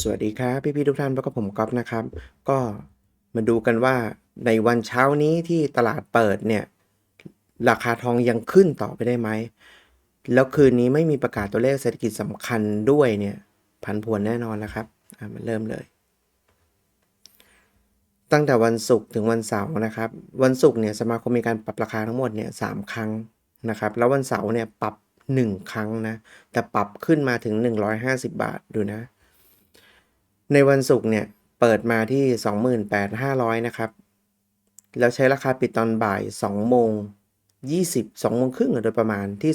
สวัสดีครับพี่ๆทุกท่านพบกับผมก๊อฟนะครับ ก็มาดูกันว่าในวันเช้านี้ที่ตลาดเปิดเนี่ย ราคาทองยังขึ้นต่อไปได้ไหม แล้วคืนนี้ไม่มีประกาศตัวเลขเศรษฐกิจสำคัญด้วยเนี่ยพันพวนแน่นอนนะครับมาเริ่มเลย ตั้งแต่วันศุกร์ถึงวันเสาร์นะครับ วันศุกร์เนี่ยสมาคมมีการปรับราคาทั้งหมดเนี่ยสามครั้งนะครับ แล้ววันเสาร์เนี่ยปรับ 1 ครั้งนะแต่ปรับขึ้นมาถึง 150 บาทดูนะ ในวันศุกร์เนี่ยเปิดมาที่ 28,500 นะครับ แล้วใช้ราคาปิดตอนบ่าย2โมง20 2โมงครึ่งโดยประมาณที่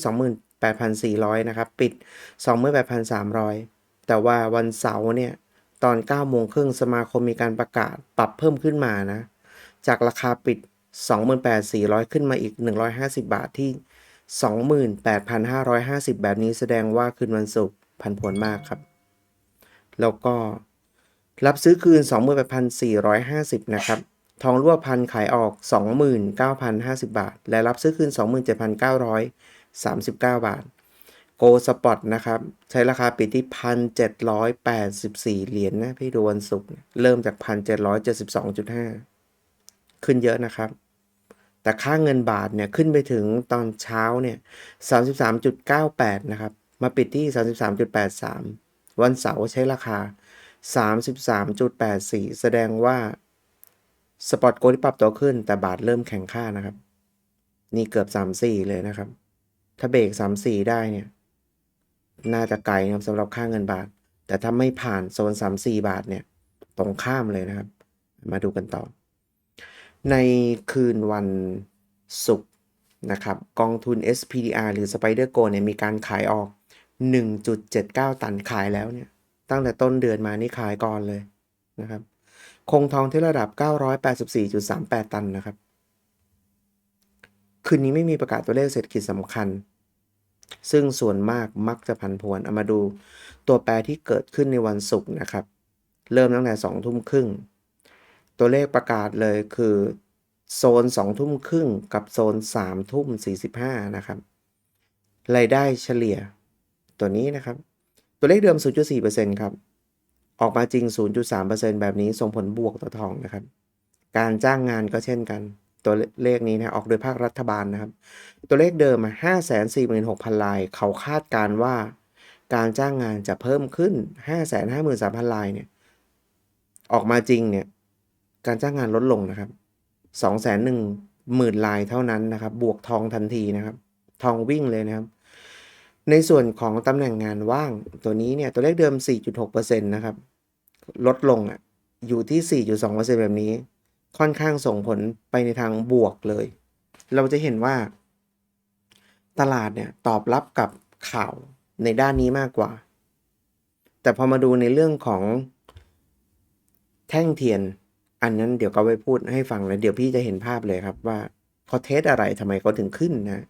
28,400 นะครับ ปิด 28,300 แต่ว่าวันเสาร์เนี่ย ตอน9โมงครึ่งสมาคมมีการประกาศปรับเพิ่มขึ้นมานะ จากราคาปิด 28,400 ขึ้นมาอีก 150 บาทที่ 28,550 แบบนี้แสดงว่าคืนวันศุกร์พันผลมากครับ แล้วก็ รับซื้อคืน 28,450 นะครับ ทองรั่วพันขายออก 29,050 บาท และรับซื้อคืน 27,939 บาท โกสปอตนะครับ ใช้ราคาปิดที่ 1,784 เหรียญนะพี่ดูวันศุกร์เริ่มจาก 1,772.5 ขึ้นเยอะนะครับ แต่ค่าเงินบาทเนี่ยขึ้นไปถึงตอนเช้าเนี่ย33.98 นะครับ มาปิดที่ 33.83 วันเสาร์ใช้ราคา 33.84 แสดงว่าสปอตโกลที่ปรับตัวขึ้น แต่บาทเริ่มแข็งค่านะครับ นี่เกือบ 34 เลยนะครับ ถ้าเบรก34 ได้เนี่ย น่าจะไกลนะครับสำหรับค่าเงินบาท แต่ถ้าไม่ผ่านโซน 34 บาทเนี่ย ตรงข้ามเลยนะครับ มาดูกันต่อ ในคืนวันศุกร์นะครับ กองทุน SPDR หรือ Spider Go เนี่ยมีการขายออก 1.79 ตันขายแล้วเนี่ย ตั้งแต่ต้นเดือนมานี่ขายก่อนเลยนะครับ คงทองที่ระดับ 984.38 ตันนะครับ คืนนี้ไม่มีประกาศตัวเลขเศรษฐกิจสำคัญ ซึ่งส่วนมากมักจะผันผวนเอามาดูตัวแปรที่เกิดขึ้นในวันศุกร์นะครับ เริ่มตั้งแต่2ทุ่มครึ่ง ตัวเลขประกาศเลยคือโซน2ทุ่มครึ่งกับโซน3ทุ่ม45นะครับรายได้เฉลี่ยตัวนี้นะครับ ตัวเลขเดิม 0.4%ครับ ออกมาจริง 0.3%แบบนี้ส่งผลบวกต่อทองนะครับ การจ้างงานก็เช่นกัน ตัวเลขนี้นะออกโดยภาครัฐบาลนะครับ ตัวเลขเดิม 546,000 ลาย เขาคาดการว่า การจ้างงานจะเพิ่มขึ้น 553,000 ลายเนี่ยออกมาจริงเนี่ยการจ้างงานลดลงนะครับ201,000 ลายเท่านั้นนะครับ บวกทองทันทีนะครับ ทองวิ่งเลยนะครับ ในส่วนของตำแหน่งงานว่างตัวนี้เนี่ยตัวเลขเดิม 4.6%นะครับ ลดลงอะอยู่ที่ 4.2%แบบนี้ ค่อนข้างส่งผลไปในทางบวกเลย เราจะเห็นว่า ตลาดเนี่ยตอบรับกับข่าวในด้านนี้มากกว่า แต่พอมาดูในเรื่องของแท่งเทียน อันนั้นเดี๋ยวก็ไปพูดให้ฟังแล้วเดี๋ยวพี่จะเห็นภาพเลยครับว่าเขาเทสอะไรทำไมเขาถึงขึ้นนะ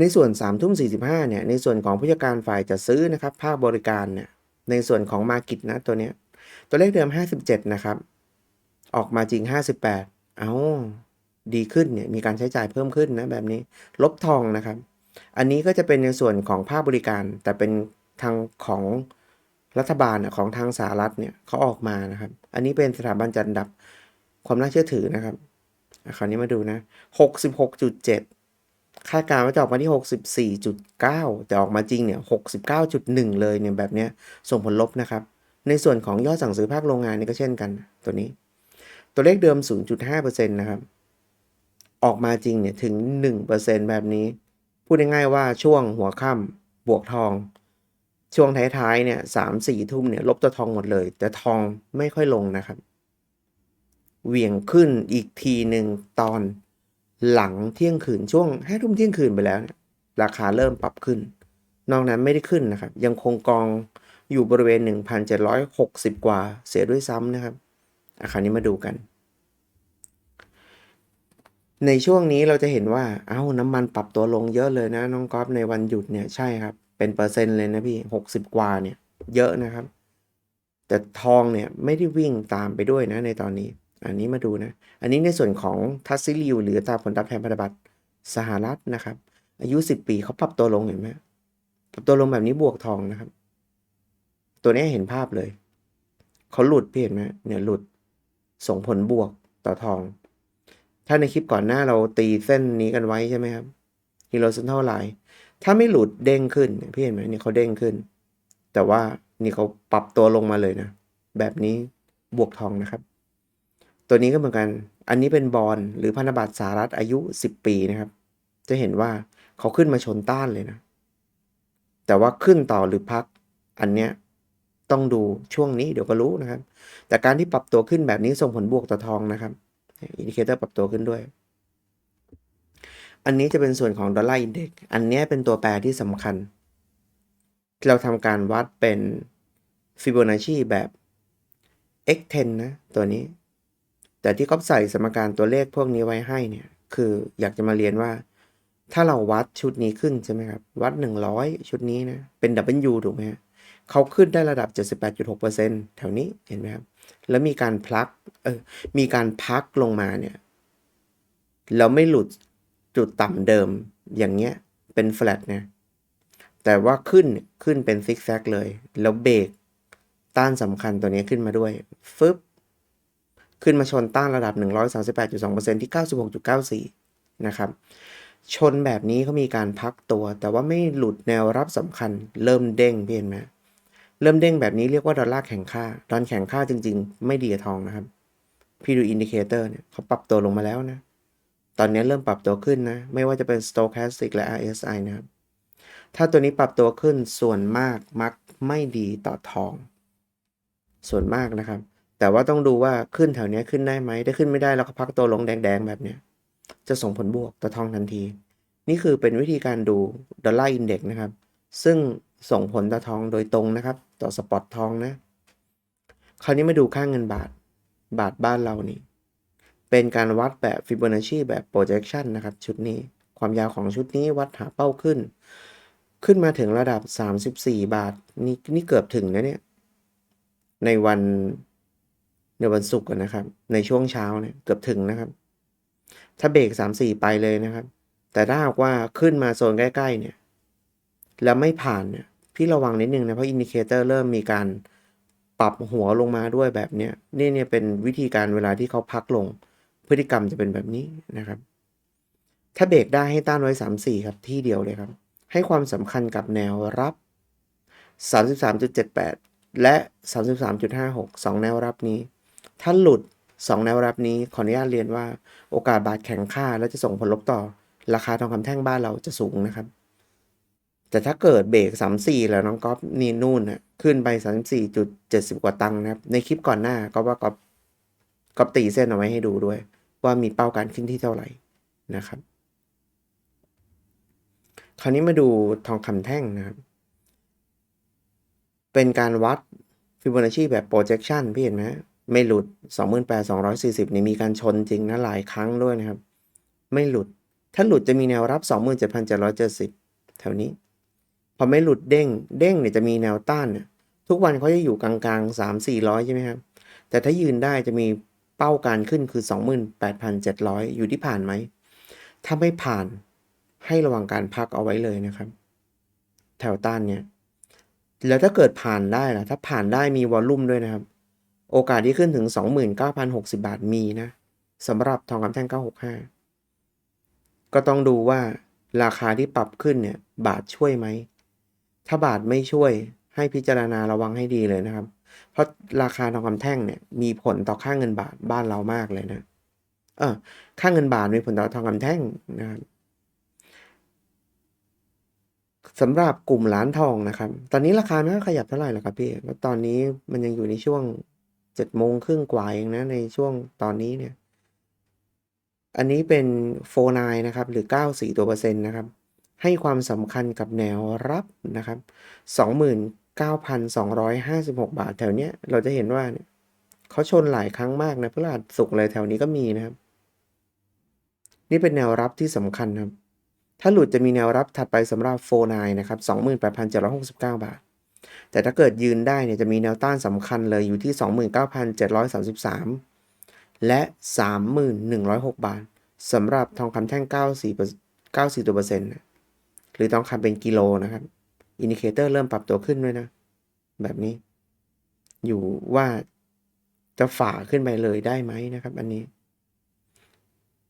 ในส่วน3ทุ่ม45เนี่ยในส่วนของผู้จัดการฝ่ายจะซื้อนะครับภาคบริการเนี่ยในส่วนของมากิตนะตัวเนี้ยตัวเลขเดิม 57 นะครับ ออกมาจริง 58 เอาดีขึ้นเนี่ยมีการใช้จ่ายเพิ่มขึ้นนะแบบนี้ ลบทองนะครับ อันนี้ก็จะเป็นในส่วนของภาคบริการ แต่เป็นทางของรัฐบาลของทางสหรัฐเนี่ยเขาออกมานะครับ อันนี้เป็นสถาบันจัดดับความน่าเชื่อถือนะครับอะคราวนี้มาดูนะ 66.7 คาดการณ์ว่าจะออกมาที่ 64.9 แต่ออกมาจริงเนี่ย 69.1 เลยเนี่ยแบบเนี้ยส่งผลลบนะครับ ในส่วนของยอดสั่งซื้อภาคโรงงานนี่ก็เช่นกันตัวนี้ ตัวเลขเดิม 0.5%นะครับ ออกมาจริงเนี่ยถึง 1%แบบนี้ พูดง่ายๆว่าช่วงหัวค่ำบวกทอง ช่วงท้ายๆเนี่ยสามสี่ทุ่มเนี่ยลบตัวทองหมดเลย แต่ทองไม่ค่อยลงนะครับ เหวี่ยงขึ้นอีกทีหนึ่งตอน หลังเที่ยงคืนช่วงห้าทุ่มเที่ยงคืนไปแล้ว ราคาเริ่มปรับขึ้น นอกนั้นไม่ได้ขึ้นนะครับ ยังคงกองอยู่บริเวณ 1,760 กว่าเสียด้วยซ้ำนะครับ อาคาวนี้มาดูกัน ในช่วงนี้เราจะเห็นว่า เอ้าน้ำมันปรับตัวลงเยอะเลยนะ น้องก๊อฟในวันหยุดเนี่ยใช่ครับ เป็นเปอร์เซ็นต์เลยนะพี่หกสิบกว่าเนี่ย เยอะนะครับ แต่ทองเนี่ยไม่ได้วิ่งตามไปด้วยนะในตอนนี้ อันนี้มาดูนะ อันนี้ในส่วนของทัสซิลิวหรือตาผลตอบแทนพันธบัตรสหรัฐนะครับ อายุ 10 ปีเขาปรับตัวลงเห็นไหมปรับตัวลงแบบนี้บวกทองนะครับ ตัวนี้เห็นภาพเลย เขาหลุดพี่เห็นไหมเนี่ยหลุดส่งผลบวกต่อทอง ถ้าในคลิปก่อนหน้าเราตีเส้นนี้กันไว้ใช่ไหมครับฮิโรเซนท่าไหร่ถ้าไม่หลุดเด้งขึ้นพี่เห็นไหมนี่เขาเด้งขึ้น แต่ว่านี่เขาปรับตัวลงมาเลยนะ แบบนี้บวกทองนะครับ ตัวนี้ก็เหมือนกัน อันนี้เป็นบอลหรือพันธบัตรสหรัฐอายุ 10 ปีนะครับ จะเห็นว่าเขาขึ้นมาชนต้านเลยนะ แต่ว่าขึ้นต่อหรือพัก อันเนี้ยต้องดูช่วงนี้เดี๋ยวก็รู้นะครับ แต่การที่ปรับตัวขึ้นแบบนี้ส่งผลบวกต่อทองนะครับ อินดิเคเตอร์ปรับตัวขึ้นด้วย อันนี้จะเป็นส่วนของดอลลาร์อินเด็กอันนี้เป็นตัวแปรที่สำคัญ เราทำการวัดเป็นฟิโบนัชชีแบบ x10 นะ ตัวนี้ แต่ที่เขาใส่สมการตัวเลขพวกนี้ไว้ให้เนี่ย คืออยากจะมาเรียนว่า ถ้าเราวัดชุดนี้ขึ้นใช่ไหมครับ วัด 100 ชุดนี้นะ เป็น W ถูกไหมฮะเขาขึ้นได้ระดับ 78.6%แถวนี้เห็นไหมครับ แล้วมีการพลักเออมีการพักลงมาเนี่ยแล้วไม่หลุดจุดต่ำเดิมอย่างเงี้ยเป็นแฟลตนะแต่ว่าขึ้นขึ้นเป็นซิกแซกเลย แล้วเบรกต้านสำคัญตัวนี้ขึ้นมาด้วยฟึบ ขึ้นมาชนต้านระดับ 138.2%ที่ 96.94 นะครับ ชนแบบนี้เขามีการพักตัว แต่ว่าไม่หลุดแนวรับสำคัญ เริ่มเด้งพี่เห็นไหมเริ่มเด้งแบบนี้เรียกว่าดอลลาร์แข็งค่า ดอนแข็งค่าจริง ๆ ไม่ดีกับทองนะครับ พี่ดูอินดิเคเตอร์เนี่ยเขาปรับตัวลงมาแล้วนะ ตอนนี้เริ่มปรับตัวขึ้นนะ ไม่ว่าจะเป็น Stochastic และ RSI นะครับ ถ้าตัวนี้ปรับตัวขึ้นส่วนมากมักไม่ดีต่อทอง ส่วนมากนะครับ แต่ว่าต้องดูว่าขึ้นแถวนี้ขึ้นได้ไหมถ้าขึ้นไม่ได้แล้วก็พักตัวลงแดงๆแบบเนี้ยจะส่งผลบวกต่อทองทันที นี่คือเป็นวิธีการดูดอลลาร์อินเด็กซ์นะครับ ซึ่งส่งผลต่อทองโดยตรงนะครับ ต่อสปอตทองนะ คราวนี้มาดูค่าเงินบาท บาทบ้านเรานี่ เป็นการวัดแบบฟิโบนัชชีแบบ projection นะครับ ชุดนี้ ความยาวของชุดนี้วัดหาเป้าขึ้น ขึ้นมาถึงระดับ 34 บาท นี่นี่เกือบถึงนะเนี่ย ในวัน ในวันศุกร์นะครับ ในช่วงเช้าเนี่ยเกือบถึงนะครับ ถ้าเบรก3-4ไปเลยนะครับ แต่ถ้าหากว่าขึ้นมาโซนใกล้ ๆ เนี่ย แล้วไม่ผ่านเนี่ยพี่ระวังนิดนึงนะ เพราะอินดิเคเตอร์เริ่มมีการปรับหัวลงมาด้วยแบบเนี้ยนี่เนี่ยเป็นวิธีการเวลาที่เขาพักลง พฤติกรรมจะเป็นแบบนี้นะครับ ถ้าเบรกได้ให้ต้านไว้ 3-4 ครับที่เดียวเลยครับ ให้ความสำคัญกับแนวรับ 33.78 และ 33.56 2 แนวรับนี้ ถ้าหลุด 2 แนวรับนี้ขออนุญาตเรียนว่าโอกาสบาทแข็งค่า และจะส่งผลลบต่อ ราคาทองคำแท่งบ้านเราจะสูงนะครับ แต่ถ้าเกิดเบรก34 แล้วน้องก๊อฟนี่นู่นนะขึ้นไป 34.70 กว่าตังค์นะครับ ในคลิปก่อนหน้าก็ว่าก๊อฟก๊อฟตีเส้นเอาไว้ให้ดูด้วย ว่ามีเป้าการขึ้นที่เท่าไหร่นะครับ คราวนี้มาดูทองคำแท่งนะครับ เป็นการวัดฟิโบนัชชีแบบ projection พี่เห็นไหม ไม่หลุด 28,240 นี่มีการชนจริงนะหลายครั้งด้วยนะครับ ไม่หลุด ถ้าหลุดจะมีแนวรับ 27,770 แถวนี้ พอไม่หลุดเด้ง เด้งเนี่ยจะมีแนวต้านเนี่ยทุกวันเขาจะอยู่กลางๆ 3-400 ใช่ไหมครับ แต่ถ้ายืนได้จะมีเป้าการขึ้นคือ 28,700 อยู่ที่ผ่านไหม ถ้าไม่ผ่านให้ระวังการพักเอาไว้เลยนะครับ แถวต้านเนี่ย แล้วถ้าเกิดผ่านได้ล่ะ ถ้าผ่านได้มีวอลลุ่มด้วยนะครับ โอกาสที่ขึ้นถึง 29,060 บาทมีนะสำหรับทองคำแท่ง 965 ก็ต้องดูว่าราคาที่ปรับขึ้นเนี่ยบาทช่วยไหม ถ้าบาทไม่ช่วยให้พิจารณาระวังให้ดีเลยนะครับ เพราะราคาทองคำแท่งเนี่ยมีผลต่อค่าเงินบาทบ้านเรามากเลยนะ เออค่าเงินบาทมีผลต่อทองคำแท่งนะครับสำหรับกลุ่มร้านทองนะครับ ตอนนี้ราคาไม่ขยับเท่าไหร่หรอกครับพี่เพราะตอนนี้มันยังอยู่ในช่วง เจ็ดโมงครึ่งกว่าเองนะในช่วงตอนนี้เนี่ย อันนี้เป็นโฟนายนะครับ หรือ 94 ตัวเปอร์เซ็นต์นะครับ ให้ความสำคัญกับแนวรับนะครับ 29,256 บาทแถวเนี้ย เราจะเห็นว่าเนี่ยเขาชนหลายครั้งมากนะพฤหัสศุกเลยแถวนี้ก็มีนะครับ นี่เป็นแนวรับที่สำคัญครับ ถ้าหลุดจะมีแนวรับถัดไปสำหรับโฟนายนะครับ 28,769 บาท แต่ถ้าเกิดยืนได้เนี่ยจะมีแนวต้านสำคัญเลยอยู่ที่ 29,733 และ 3,106 บาทสำหรับทองคำแท่ง 94 94ตัวเปอร์เซ็นต์หรือทองคำเป็นกิโลนะครับ อินดิเคเตอร์เริ่มปรับตัวขึ้นด้วยนะ แบบนี้ อยู่ว่าจะฝ่าขึ้นไปเลยได้ไหมนะครับ อันนี้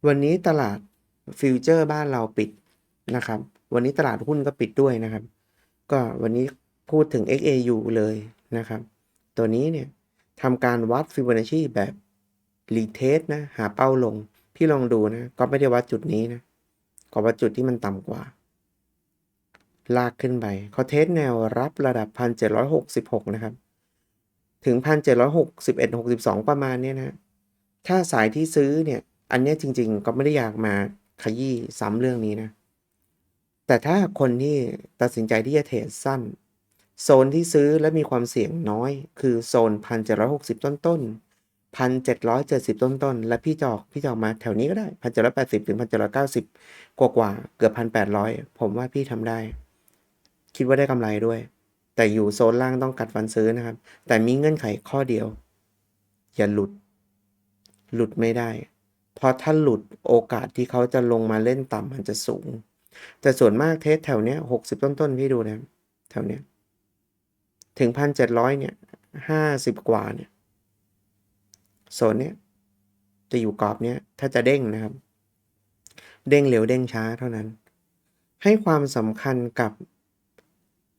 วันนี้ตลาดฟิวเจอร์บ้านเราปิดนะครับ วันนี้ตลาดหุ้นก็ปิดด้วยนะครับ ก็วันนี้ พูดถึง XAU เลยนะครับ ตัวนี้เนี่ยทำการวัดฟิโบนัชชีแบบรีเทสนะ หาเป้าลง พี่ลองดูนะ ก็ไม่ได้วัดจุดนี้นะก็วัดจุดที่มันต่ำกว่า ลากขึ้นไปเขาเทสแนวรับระดับ 1766 นะครับ ถึง 1761 62 ประมาณเนี้ยนะ ถ้าสายที่ซื้อเนี่ย อันนี้จริง ๆ ก็ไม่ได้อยากมาขยี้ซ้ำเรื่องนี้นะ แต่ถ้าคนที่ตัดสินใจที่จะเทรดสั้น โซนที่ซื้อและมีความเสี่ยงน้อย คือโซน 1760 ต้นต้นๆ1770 ต้นต้นๆและพี่จอกพี่จอกมาแถวนี้ก็ได้ 1780 ถึง 1790 กว่ากว่าๆเกือบ 1800 ผมว่าพี่ทำได้ คิดว่าได้กำไรด้วย แต่อยู่โซนล่างต้องกัดฟันซื้อนะครับ แต่มีเงื่อนไขข้อเดียว อย่าหลุด หลุดไม่ได้ เพราะถ้าหลุดโอกาสที่เขาจะลงมาเล่นต่ำมันจะสูง แต่ส่วนมากเทสแถวเนี้ยหกสิบต้นๆพี่ดูนะ แถวเนี้ย ถึงพันเจ็ดร้อยเนี่ยห้าสิบกว่าเนี่ยโซนเนี้ยจะอยู่กรอบเนี้ยถ้าจะเด้งนะครับ เด้งเร็วเด้งช้าเท่านั้น ให้ความสำคัญกับ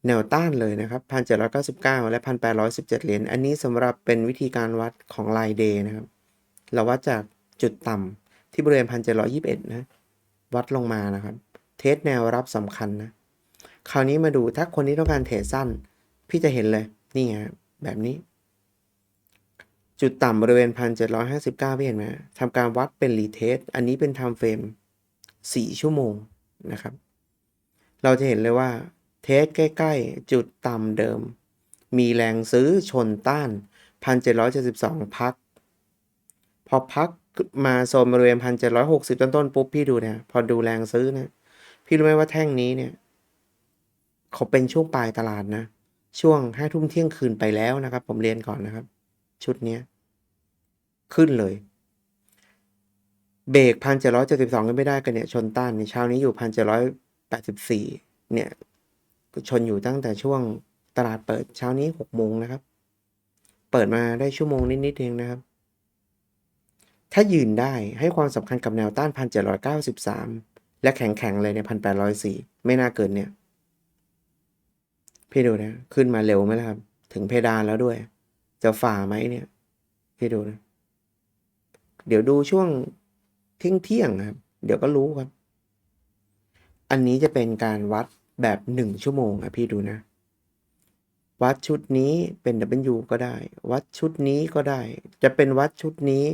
แนวต้านเลยนะครับ 1,799 และ 1,817 เหรียญ อันนี้สำหรับเป็นวิธีการวัดของ Line Day นะครับ เราวัดจากจุดต่ำที่บริเวณ 1,721 นะ วัดลงมานะครับ เทสแนวรับสำคัญนะ คราวนี้มาดูถ้าคนที่ต้องการเทรดสั้น พี่จะเห็นเลย นี่ไงแบบนี้ จุดต่ำบริเวณ 1,759 พี่เห็นไหมทำการวัดเป็นรีเทส อันนี้เป็น time frame 4ชั่วโมงนะครับ เราจะเห็นเลยว่า เทสใกล้ ๆ จุดต่ำเดิม มีแรงซื้อชนต้าน 1,772 พัก พอพักมาโซนบริเวณ 1,760 ต้นๆปุ๊บ พี่ดูเนี่ย พอดูแรงซื้อนะ พี่รู้ไหมว่าแท่งนี้เนี่ย เขาเป็นช่วงปลายตลาดนะ ช่วงห้าทุ่มเที่ยงคืนไปแล้วนะครับ ผมเรียนก่อนนะครับ ชุดนี้ขึ้นเลยเบรกพันเจ็ดร้อยเจ็ดสิบสองก็ไม่ได้กันเนี่ยชนต้านเนี่ยเช้านี้อยู่พันเจ็ดร้อยแปดสิบสี่เนี่ยชนอยู่ตั้งแต่ช่วงตลาดเปิดเช้านี้หกโมงนะครับ เปิดมาได้ชั่วโมงนิดๆเองนะครับ ถ้ายืนได้ให้ความสำคัญกับแนวต้านพันเจ็ดร้อยเก้าสิบสามและแข็งๆเลยในพันแปดร้อยสี่ไม่น่าเกินเนี่ย พี่ดูนะ ขึ้นมาเร็วไหมล่ะครับ ถึงเพดานแล้วด้วย จะฝ่าไหมเนี่ย พี่ดูนะ เดี๋ยวดูช่วงเที่ยงเที่ยงครับ เดี๋ยวก็รู้ครับ อันนี้จะเป็นการวัดแบบหนึ่งชั่วโมงครับพี่ดูนะ วัดชุดนี้เป็น W ก็ได้ วัดชุดนี้ก็ได้ จะเป็นวัดชุดนี้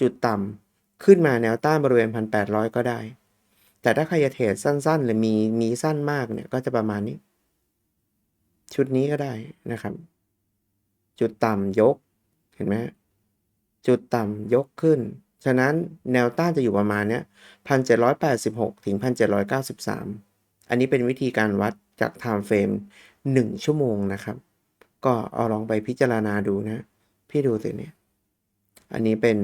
จุดต่ำขึ้นมาแนวต้านบริเวณพันแปดร้อยก็ได้ แต่ถ้าใครจะเทรดสั้นๆ หรือมีมีสั้นมากเนี่ยก็จะประมาณนี้ ชุดนี้ก็ได้นะครับ จุดต่ำยกเห็นไหมจุดต่ำยกขึ้น ฉะนั้นแนวต้านจะอยู่ประมาณเนี้ยพันเจ็ดร้อยแปดสิบหกถึงพันเจ็ดร้อยเก้าสิบสามอันนี้เป็นวิธีการวัดจาก time frame หนึ่งชั่วโมงนะครับ ก็เอาลองไปพิจารณาดูนะ พี่ดูสิเนี่ย อันนี้เป็น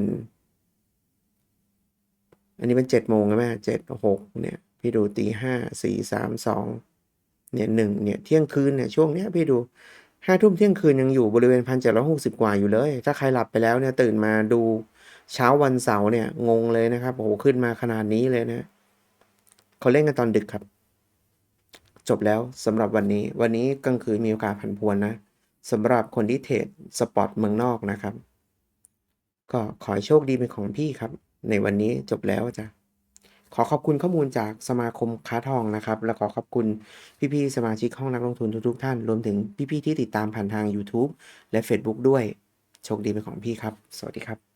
อันนี้เป็นเจ็ดโมงใช่ไหมเจ็ดหกเนี่ย พี่ดูตีห้าสี่สามสอง เนี่ยหนึ่งเนี่ยเที่ยงคืนเนี่ยช่วงเนี้ยพี่ดูห้าทุ่มเที่ยงคืนยังอยู่บริเวณพันเจ็ดร้อยหกสิบกว่าอยู่เลย ถ้าใครหลับไปแล้วเนี่ยตื่นมาดูเช้าวันเสาร์เนี่ยงงเลยนะครับโอ้โหขึ้นมาขนาดนี้เลยนะเขาเล่นกันตอนดึกครับ จบแล้วสำหรับวันนี้ วันนี้กลางคืนมีโอกาสผันพวนนะสำหรับคนที่เทรดสปอร์ตเมืองนอกนะครับ ก็ขอให้โชคดีเป็นของพี่ครับ ในวันนี้จบแล้วจ้ะ ขอขอบคุณข้อมูลจากสมาคมค้าทองนะครับ และขอขอบคุณพี่ๆสมาชิกห้องนักลงทุนทุกๆท่าน รวมถึงพี่ๆที่ติดตามผ่านทาง YouTube และ Facebook ด้วย โชคดีเป็นของพี่ครับ สวัสดีครับ